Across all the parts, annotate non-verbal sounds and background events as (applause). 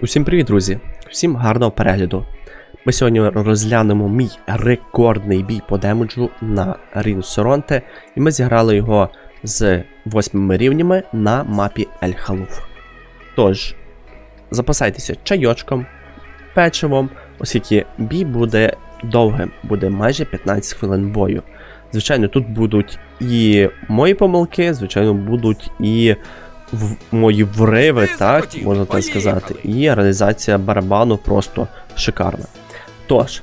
Усім привіт, друзі! Всім гарного перегляду. Ми сьогодні розглянемо мій рекордний бій по демеджу на Ріну Соронте, і ми зіграли його з восьмими рівнями на мапі Ель Халуф. Тож, запасайтеся чайочком, печивом, оскільки бій буде довгим, буде майже 15 хвилин бою. Звичайно, тут будуть і мої помилки, звичайно, будуть і мої вриви, так, можна так сказати, і реалізація барабану просто шикарна. Тож,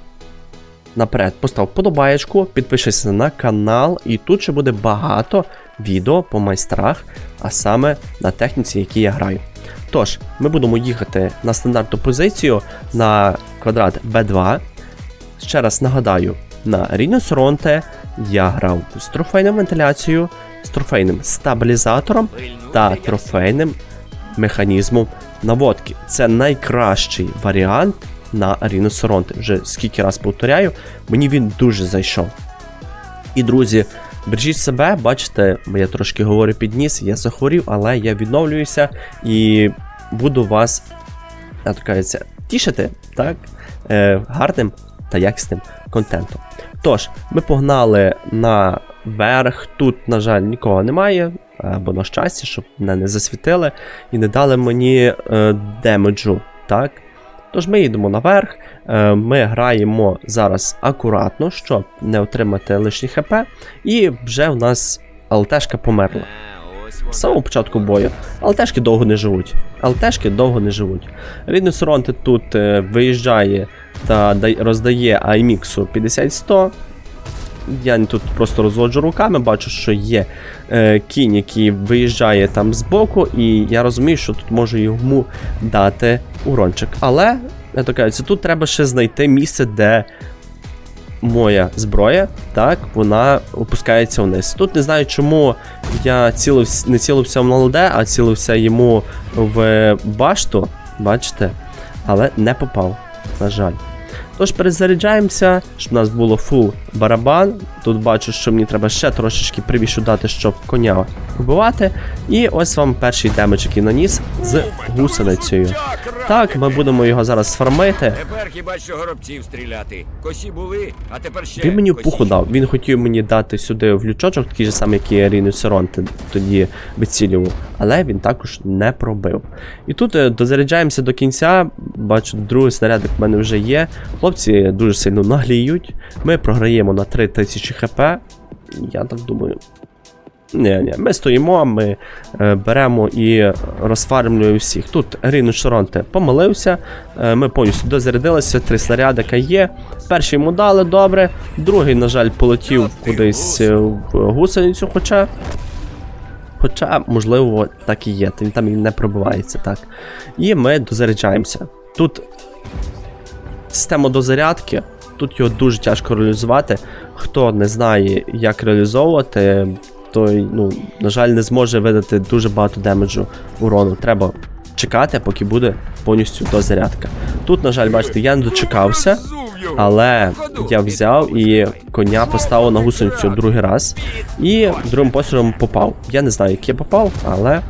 наперед, постав подобаєчку, підпишися на канал, і тут ще буде багато відео по майстрах, а саме на техніці, які я граю. Тож, ми будемо їхати на стандартну позицію на квадрат B2. Ще раз нагадаю, на Рінус Ронте я грав з трофейною вентиляцією, з трофейним стабілізатором та трофейним механізмом наводки. Це найкращий варіант на Рінус Ронте. Вже скільки раз повторяю, мені він дуже зайшов. І, друзі, бережіть себе, бачите, я трошки говорю під ніс, я захворів, але я відновлююся і буду вас, кажеться, тішити так, е, гарним та якісним контентом. Тож, ми погнали наверх. Тут, на жаль, нікого немає, або на щастя, щоб мене не засвітили і не дали мені е, демеджу. так? Тож ми їдемо наверх, е, ми граємо зараз акуратно, щоб не отримати лишні хп, і вже в нас ЛТшка померла. З самого початку бою. ЛТшки довго не живуть. ЛТшки довго не живуть. Ріднус Ронте тут е, виїжджає та роздає Айміксу 50-100. Я тут просто розводжу руками, бачу, що є е, кінь, який виїжджає там збоку, і я розумію, що тут можу йому дати урончик. Але, я то кажу, тут треба ще знайти місце, де моя зброя, так, вона опускається вниз. Тут не знаю, чому я цілив, не цілився в ЛД, а цілився йому в башту, бачите, але не попав, на жаль. Тож перезаряджаємося, щоб у нас було фул барабан. Тут бачу, що мені треба ще трошечки привішу дати, щоб коня вбивати. І ось вам перший демедж, який наніс з гусеницею. Так, ми будемо його зараз фармити. Тепер хіба що горобців стріляти. Косі були, а тепер ще. Він мені косі. пуху дав. Він хотів мені дати сюди в лючочок, такий же самий, як і Аріну Сирон тоді вицілював, але він також не пробив. І тут е, дозаряджаємося до кінця. Бачу, другий снарядик в мене вже є. Хлопці дуже сильно нагліють. Ми програємо на 3000 хп. Я так думаю. Ні, ні, ми стоїмо, ми е, беремо і розфармлюємо всіх. Тут Ріну Шаронте помилився, е, ми повністю дозарядилися, три снарядика є. Перший йому дали добре, другий, на жаль, полетів кудись е, в гусеницю, хоча. Хоча, можливо, так і є, він там і не пробивається, так. І ми дозаряджаємося. Тут система дозарядки, тут його дуже тяжко реалізувати. Хто не знає, як реалізовувати, той, ну, на жаль, не зможе видати дуже багато демеджу урону. Треба чекати, поки буде повністю дозарядка. Тут, на жаль, бачите, я не дочекався, але я взяв і коня поставив на гусеницю другий раз. І другим пострілом попав. Я не знаю, як я попав, але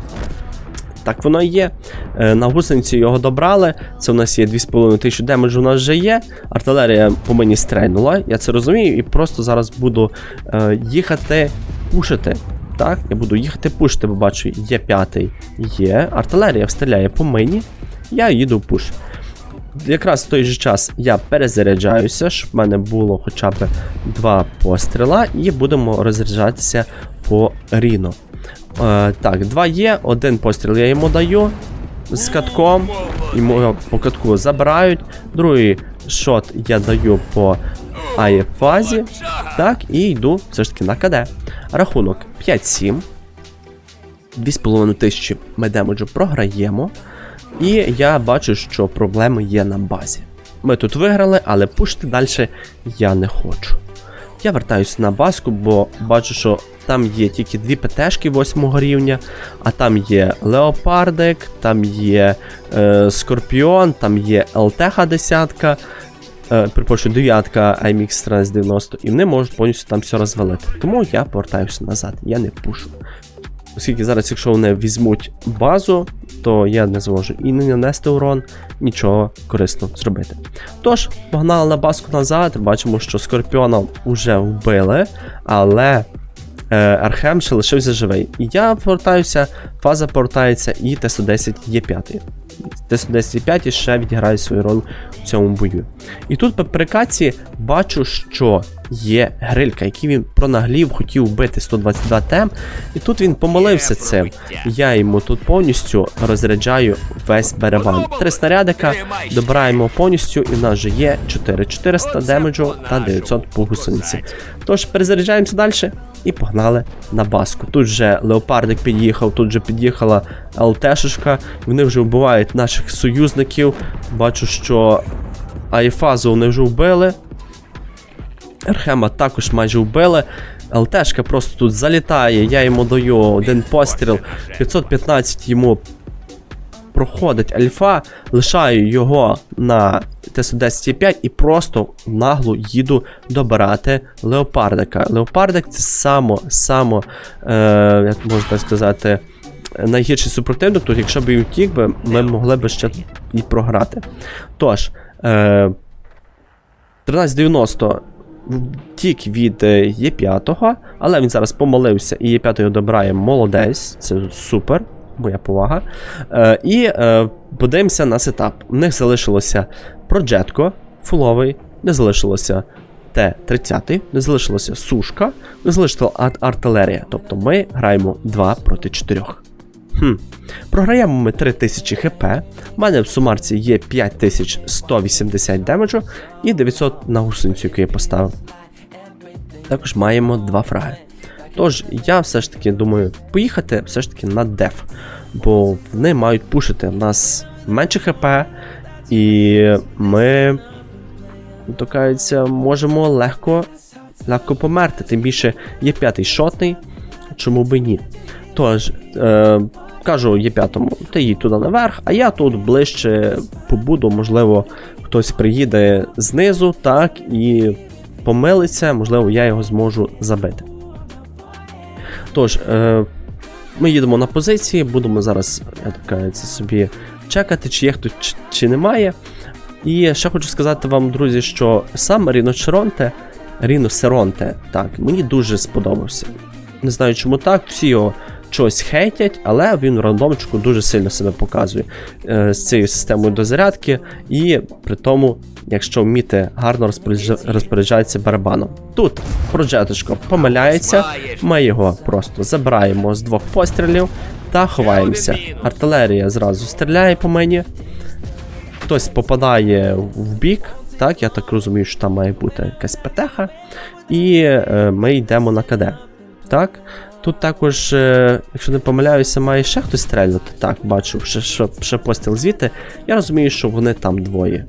так воно і є. Е, На гусениці його добрали. Це у нас є 2,5 тисячі демеджу у нас вже є. Артилерія по мені стрельнула, я це розумію, і просто зараз буду е, їхати пушити. Так, я буду їхати пушити, бо бачу, є п'ятий, є. Артилерія стріляє по мені. Я їду пуш. Якраз в той же час я перезаряджаюся, щоб в мене було хоча б два постріла, і будемо розряджатися по Ріно. Е, так, два є, один постріл я йому даю з катком, йому по катку забирають. Другий шот я даю по АЄ-фазі. Так, і йду все ж таки на КД. Рахунок 5-7. 2,5 тисячі ми демеджу програємо. І я бачу, що проблеми є на базі. Ми тут виграли, але пушити далі я не хочу. Я вертаюся на баску, бо бачу, що там є тільки дві ПТшки 8 рівня, а там є Леопардик, там є е, Скорпіон, там є ЛТХ 10, е, припрошую, дев'ятка IMX 1390, і вони можуть повністю там все розвалити. Тому я повертаюся назад, я не пушу. Оскільки зараз, якщо вони візьмуть базу, то я не зможу і не нанести урон, нічого корисного зробити. Тож, погнали на баску назад, бачимо, що Скорпіона вже вбили, але Архем ще лишився живий. І я повертаюся, фаза повертається, і Т-110 є п'ятий. Т-110 є п'ятий ще відіграє свою роль в цьому бою. І тут по перекаці бачу, що є грилька, який він пронаглів, хотів вбити 122 тем, і тут він помилився цим. Я йому тут повністю розряджаю весь барабан. Три снарядика, добираємо повністю, і в нас вже є 4400 демеджу та 900 по гусениці. Тож перезаряджаємося далі і погнали на баску. Тут же леопардик під'їхав, тут же під'їхала ЛТшечка, вони вже вбивають наших союзників. Бачу, що Айфазу вони вже вбили. Архема також майже вбили. ЛТшка просто тут залітає, я йому даю один постріл, 515 йому проходить альфа, лишаю його на Т-110 і просто нагло їду добирати леопардика. Леопардик це само, само, е, як можна так сказати, найгірший супротивник, тут якщо б він втік би, ми могли б ще і програти. Тож, е, 1390 втік від е, Є5, але він зараз помолився і Є5 добирає молодець, це супер, моя повага. Е, і е, подивимося на сетап. У них залишилося Проджетко фуловий, не залишилося Т-30, не залишилося сушка, не залишилася артилерія. Тобто ми граємо 2 проти 4. Хм. Програємо ми 3000 хп. У мене в сумарці є 5180 демеджу і 900 на гусеницю, яку я поставив. Також маємо два фраги. Тож, я все ж таки думаю поїхати все ж таки на деф, бо вони мають пушити. У нас менше хп, і ми, кажеться, можемо легко, легко померти. Тим більше є п'ятий шотний, чому би ні. Тож, е, кажу є п'ятому, ти їдь туди наверх, а я тут ближче побуду, можливо, хтось приїде знизу, так, і помилиться, можливо, я його зможу забити. Тож, е, ми їдемо на позиції, будемо зараз, я так собі чекати, чи є хто, чи, чи немає. І ще хочу сказати вам, друзі, що сам Ріно Черонте, Ріно Серонте, так, мені дуже сподобався. Не знаю, чому так, всі його щось хейтять, але він в рандомчику дуже сильно себе показує е, з цією системою дозарядки, і при тому, якщо вміти гарно розпоряджа- розпоряджатися барабаном. Тут проджеточко помиляється, ми його просто забираємо з двох пострілів та ховаємося. Артилерія зразу стріляє по мені. Хтось попадає в бік, так, я так розумію, що там має бути якась петеха. І е, ми йдемо на КД. Так. Тут також, е, якщо не помиляюся, має ще хтось стрельнути. Так, бачу, ще, ще, ще постріл звідти. Я розумію, що вони там двоє.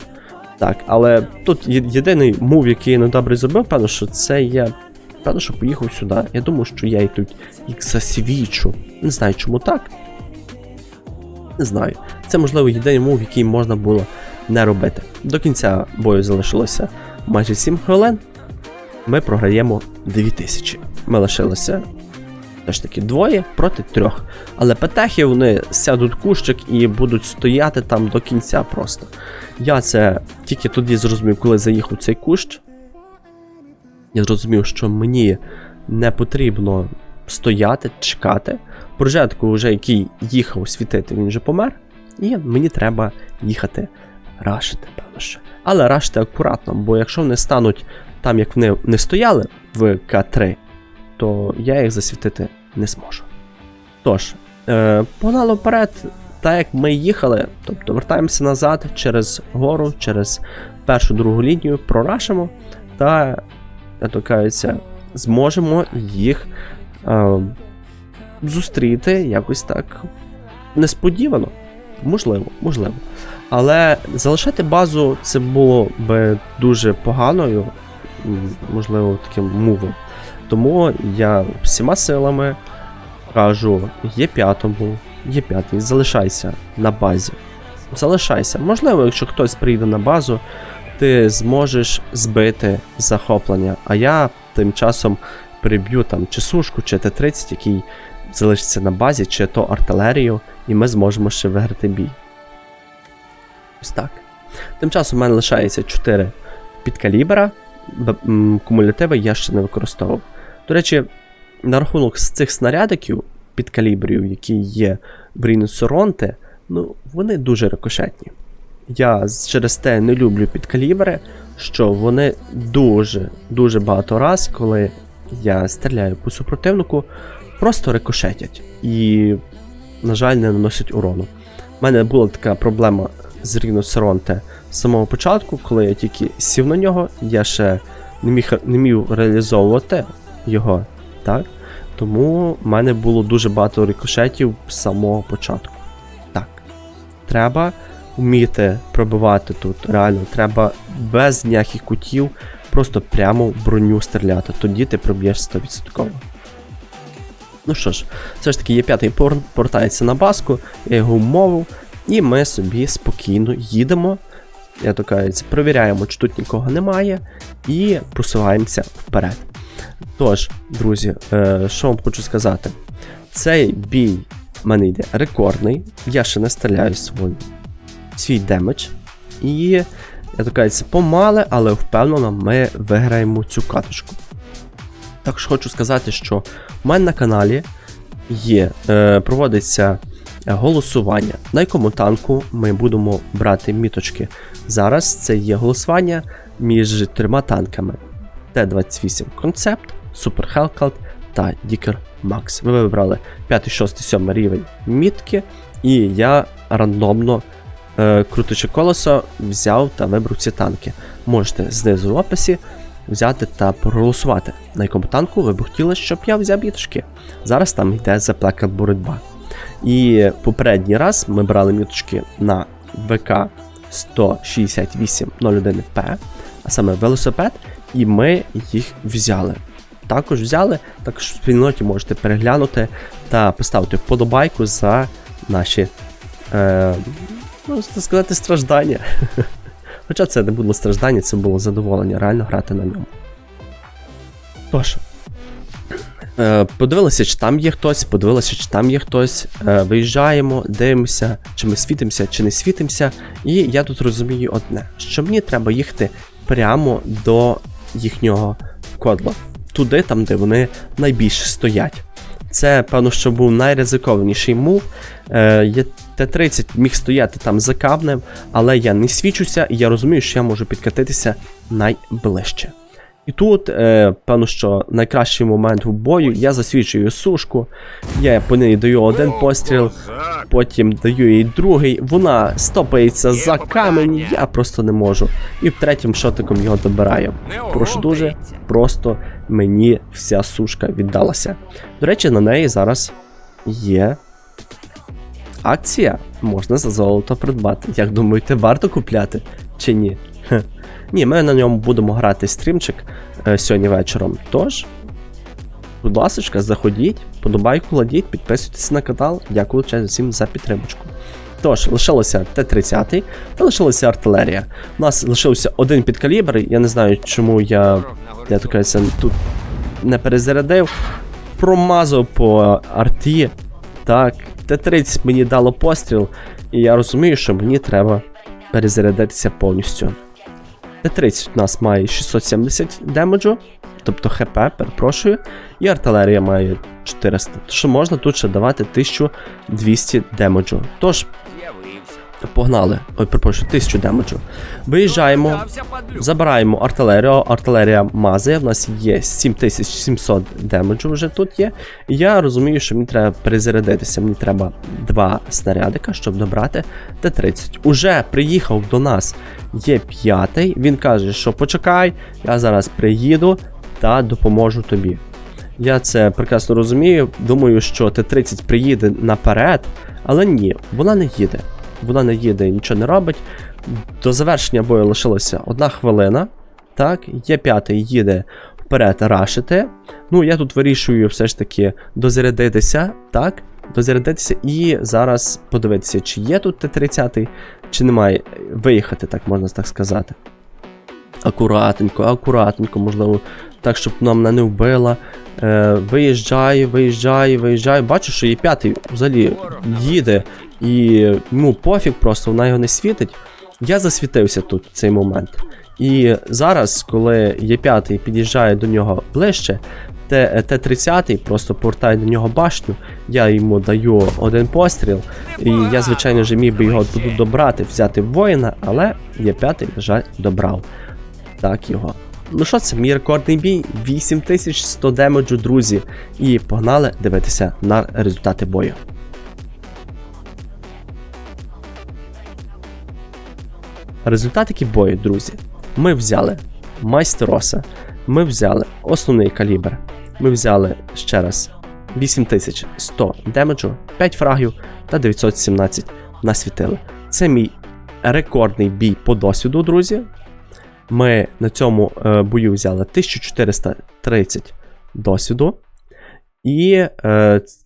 Так, але тут єдиний мув, який я недобре зробив, певно, що це я. Певно, що поїхав сюди. Я думаю, що я і тут їх засвічу. Не знаю, чому так. Не знаю. Це, можливо, єдиний мув, який можна було не робити. До кінця бою залишилося майже 7 хвилин. Ми програємо 2000. Ми лишилися все ж таки двоє проти трьох. Але петехи вони сядуть кущик і будуть стояти там до кінця просто. Я це тільки тоді зрозумів, коли заїхав цей кущ. Я зрозумів, що мені не потрібно стояти, чекати. Прожетку, вже який їхав світити, він вже помер. І мені треба їхати рашити, певно що. Але рашити акуратно, бо якщо вони стануть там, як вони не стояли в К3, то я їх засвітити не зможу. Тож, е, погнали вперед, так як ми їхали, тобто вертаємося назад через гору, через першу другу лінію, прорашимо та, кажеться, зможемо їх е, зустріти якось так несподівано. Можливо, можливо. Але залишати базу це було би дуже поганою, можливо, таким мувом. Тому я всіма силами кажу, є п'ятому, є п'ятий, залишайся на базі. Залишайся. Можливо, якщо хтось прийде на базу, ти зможеш збити захоплення. А я тим часом приб'ю там чи сушку, чи Т-30, який залишиться на базі, чи то артилерію, і ми зможемо ще виграти бій. Ось так. Тим часом у мене лишається 4 підкалібера. Кумулятиви я ще не використовував. До речі, на рахунок з цих снарядиків підкалібрів, які є в Рінусоронте, ну, вони дуже рикошетні. Я через те не люблю підкалібри, що вони дуже дуже багато раз, коли я стріляю по супротивнику, просто рикошетять і, на жаль, не наносять урону. У мене була така проблема з Рінусоронте з самого початку, коли я тільки сів на нього, я ще не міг, не міг реалізовувати його, так? Тому в мене було дуже багато рикошетів з самого початку. Так. Треба вміти пробивати тут. Реально, треба без ніяких кутів, просто прямо в броню стріляти. Тоді ти проб'єш 100%. Ну що ж, все ж таки є п'ятий пор, портається на баску, я його вмовив, і ми собі спокійно їдемо. Я то кажуть, перевіряємо, чи тут нікого немає, і просуваємося вперед. Тож, друзі, е, що вам хочу сказати? Цей бій в мене йде рекордний. Я ще не стріляю свій, свій демедж. І я так кажуть, помале, але впевнено, ми виграємо цю каточку. Також хочу сказати, що в мене на каналі є, е, проводиться голосування, на якому танку ми будемо брати міточки. Зараз це є голосування між трьома танками: Т-28 Концепт, Super Hellcat та Dicker Max. Ви вибрали 5, 6, 7 рівень мітки, і я рандомно, е, крутячи колесо, взяв та вибрав ці танки. Можете знизу в описі взяти та проголосувати, на якому танку ви б хотіли, щоб я взяв міточки. Зараз там йде заплекла боротьба. І попередній раз ми брали міточки на ВК 16801П, а саме велосипед, і ми їх взяли. Також взяли, також в спільноті можете переглянути та поставити вподобайку за наші, е, можна сказати, страждання. (laughs) Хоча це не було страждання, це було задоволення реально грати на ньому. Тож, е, подивилися, чи там є хтось, подивилися, чи там є хтось. Е, виїжджаємо, дивимося, чи ми світимося, чи не світимося. І я тут розумію одне: що мені треба їхати прямо до їхнього кодла. Туди, там, де вони найбільше стоять. Це, певно, що був найризикованіший мув. Е, Т-30 міг стояти там за кавнем, але я не свічуся, і я розумію, що я можу підкатитися найближче. І тут, е, певно, що найкращий момент в бою, я засвічую сушку, я по неї даю один постріл, потім даю їй другий, вона стопається за камінь, я просто не можу. І третім шотиком його добираю. Прошу дуже, просто мені вся сушка віддалася. До речі, на неї зараз є акція. Можна за золото придбати. Як думаєте, варто купляти чи ні? Ні, ми на ньому будемо грати стрімчик е, сьогодні вечором. Тож, будь ласка, заходіть, подобайку кладіть, підписуйтесь на канал. Дякую всім за підтримочку. Тож, лишилося Т-30 та лишилася артилерія. У нас лишився один підкалібр. Я не знаю, чому я, я так кажеться, тут не перезарядив. Промазав по арті. Так, Т-30 мені дало постріл, і я розумію, що мені треба перезарядитися повністю. Т-30 у нас має 670 демеджу, тобто ХП, перепрошую, і артилерія має 400. Тож можна тут ще давати 1200 демеджу. Тож. Погнали. Ой, перепрошую, 1000 демеджу. Виїжджаємо. Забираємо артилерію, артилерія мазає. В нас є 7700 демеджу вже тут є. Я розумію, що мені треба перезарядитися. Мені треба два снарядика, щоб добрати Т-30. Уже приїхав до нас є п'ятий. Він каже, що почекай, я зараз приїду та допоможу тобі. Я це прекрасно розумію. Думаю, що Т-30 приїде наперед, але ні, вона не їде. Вона не їде, і нічого не робить. До завершення бою лишилося одна хвилина. Так, є п'ятий їде вперед рашити. Ну, я тут вирішую все ж таки дозарядитися, так, дозарядитися і зараз подивитися, чи є тут Т-30, чи немає. Виїхати, так можна так сказати. акуратненько, акуратненько, можливо, так, щоб нам не вбила. Е, виїжджає, виїжджає, виїжджає. Бачу, що є п'ятий взагалі їде, і йому пофіг, просто вона його не світить. Я засвітився тут в цей момент. І зараз, коли є п'ятий під'їжджає до нього ближче, Т- Т-30 просто повертає до нього башню, я йому даю один постріл, і я, звичайно ж, міг би його добрати, взяти воїна, але є п'ятий, на жаль, добрав. Так його. Ну що це, мій рекордний бій? 8100 демеджу, друзі. І погнали дивитися на результати бою. Результатики бою, друзі. Ми взяли майстероса, ми взяли основний калібр, ми взяли ще раз 8100 демеджу, 5 фрагів та 917 насвітили. Це мій рекордний бій по досвіду, друзі. Ми на цьому е, бою взяли 1430 досвіду. І е,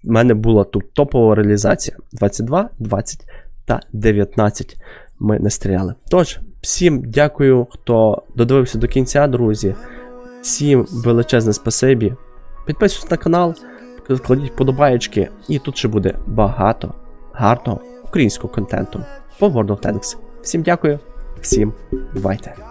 в мене була тут топова реалізація 22, 20 та 19 ми не стріляли. Тож, всім дякую, хто додивився до кінця, друзі. Всім величезне спасибі. Підписуйтесь на канал, кладіть подобаєчки, і тут ще буде багато гарного українського контенту по World of Tanks. Всім дякую, всім бувайте!